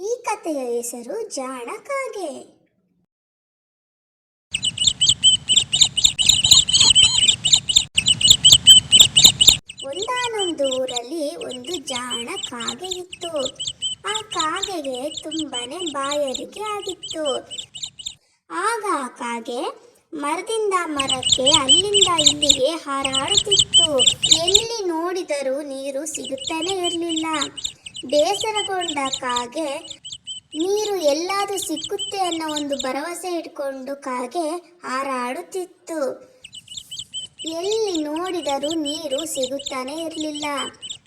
ಈ ಕಥೆಯ ಹೆಸರು ಜಾಣ ಕಾಗೆ ಒಂದಾನೊಂದು ಊರಲ್ಲಿ ಒಂದು ಜಾಣ ಕಾಗೆ ಇತ್ತು. ಆ ಕಾಗೆಗೆ ತುಂಬಾನೇ ಬಾಯಾರಿಕೆ ಆಗಿತ್ತು. ಆಗ ಆ ಕಾಗೆ ಮರದಿಂದ ಮರಕ್ಕೆ ಅಲ್ಲಿಂದ ಇಲ್ಲಿಗೆ ಹಾರಾಡುತ್ತಿತ್ತು. ಎಲ್ಲಿ ನೋಡಿದರೂ ನೀರು ಸಿಗುತ್ತಲೇ ಇರಲಿಲ್ಲ. ಬೇಸರಗೊಂಡ ಕಾಗೆ ನೀರು ಎಲ್ಲಾದರೂ ಸಿಕ್ಕುತ್ತೆ ಅನ್ನೋ ಒಂದು ಭರವಸೆ ಇಟ್ಕೊಂಡು ಕಾಗೆ ಹಾರಾಡುತ್ತಿತ್ತು. ಎಲ್ಲಿ ನೋಡಿದರೂ ನೀರು ಸಿಗುತ್ತಾನೆ ಇರಲಿಲ್ಲ.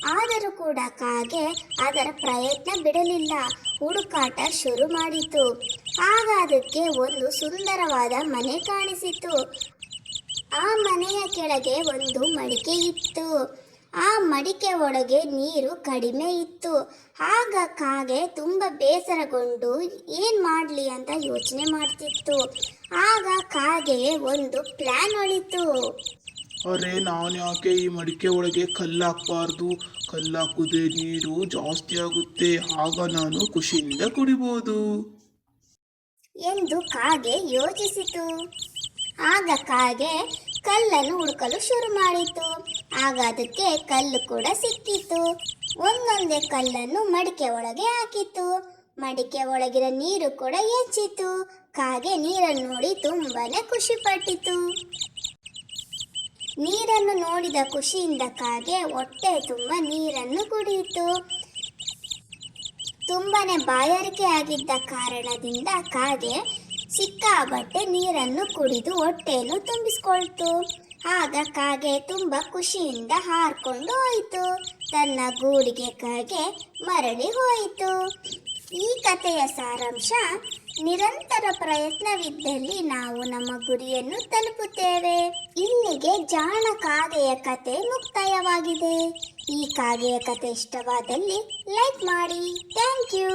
ಆದರೂ ಕೂಡ ಕಾಗೆ ಅದರ ಪ್ರಯತ್ನ ಬಿಡಲಿಲ್ಲ. ಹುಡುಕಾಟ ಶುರು ಮಾಡಿತು. ಆಗ ಅದಕ್ಕೆ ಒಂದು ಸುಂದರವಾದ ಮನೆ ಕಾಣಿಸಿತು. ಆ ಮನೆಯ ಕೆಳಗೆ ಒಂದು ಮಡಿಕೆ ಇತ್ತು. ಆ ಮಡಿಕೆ ಒಳಗೆ ನೀರು ಕಡಿಮೆ ಇತ್ತು. ಆಗ ಕಾಗೆ ತುಂಬ ಬೇಸರಗೊಂಡು ಏನು ಮಾಡಲಿ ಅಂತ ಯೋಚನೆ ಮಾಡ್ತಿತ್ತು. ಆಗ ಕಾಗೆ ಒಂದು ಪ್ಲಾನ್ ಹೊಳಿತು ಅರೆ ನಾನು ಯಾಕೆ ಈ ಮಡಿಕೆ ಒಳಗೆ ಕಲ್ಲು ಹಾಕಬಾರ್ದು ಕಲ್ಲು ಹಾಕುದೇ ನೀರು ಜಾಸ್ತಿ ಆಗುತ್ತೆ. ಆಗ ನಾನು ಖುಷಿಯಿಂದ ಕುಡಿಬೋದು. ಎಂದು ಕಾಗೆ ಯೋಚಿಸಿತು. ಆಗ ಕಾಗೆ ಕಲ್ಲನ್ನು ಹುಡುಕಲು ಶುರು ಮಾಡಿತು. ಆಗ ಅದಕ್ಕೆ ಕಲ್ಲು ಕೂಡ ಸಿಕ್ಕಿತು. ಒಂದೊಂದೇ ಕಲ್ಲನ್ನು ಮಡಿಕೆ ಒಳಗೆ ಹಾಕಿತು. ಮಡಿಕೆ ಒಳಗಿನ ನೀರು ಕೂಡ ಹೆಚ್ಚಿತು. ಕಾಗೆ ನೀರನ್ನು ನೋಡಿ ತುಂಬಾನೇ ಖುಷಿ ಪಟ್ಟಿತು ನೀರನ್ನು ನೋಡಿದ ಖುಷಿಯಿಂದ ಕಾಗೆ ಹೊಟ್ಟೆ ತುಂಬ ನೀರನ್ನು ಕುಡಿಯಿತು. ತುಂಬಾನೇ ಬಾಯಾರಿಕೆ ಆಗಿದ್ದ ಕಾರಣದಿಂದ ಕಾಗೆ ಸಿಕ್ಕಾಬಟ್ಟೆ ನೀರನ್ನು ಕುಡಿದು ಹೊಟ್ಟೆಯನ್ನು ತುಂಬಿಸ್ಕೊಳ್ತು. ಆಗ ಕಾಗೆ ತುಂಬ ಖುಷಿಯಿಂದ ಹಾರ್ಕೊಂಡು ಹೋಯಿತು. ತನ್ನ ಗೂಡಿಗೆ ಕಾಗೆ ಮರಳಿ ಹೋಯಿತು. ಈ ಕಥೆಯ ಸಾರಾಂಶ, ನಿರಂತರ ಪ್ರಯತ್ನವಿದ್ದಲ್ಲಿ ನಾವು ನಮ್ಮ ಗುರಿಯನ್ನು ತಲುಪುತ್ತೇವೆ. ಇಲ್ಲಿಗೆ ಜಾಣ ಕಾಗೆಯ ಕತೆ ಮುಕ್ತಾಯವಾಗಿದೆ. ಈ ಕಾಗೆಯ ಕತೆ ಇಷ್ಟವಾದಲ್ಲಿ ಲೈಕ್ ಮಾಡಿ. Thank you.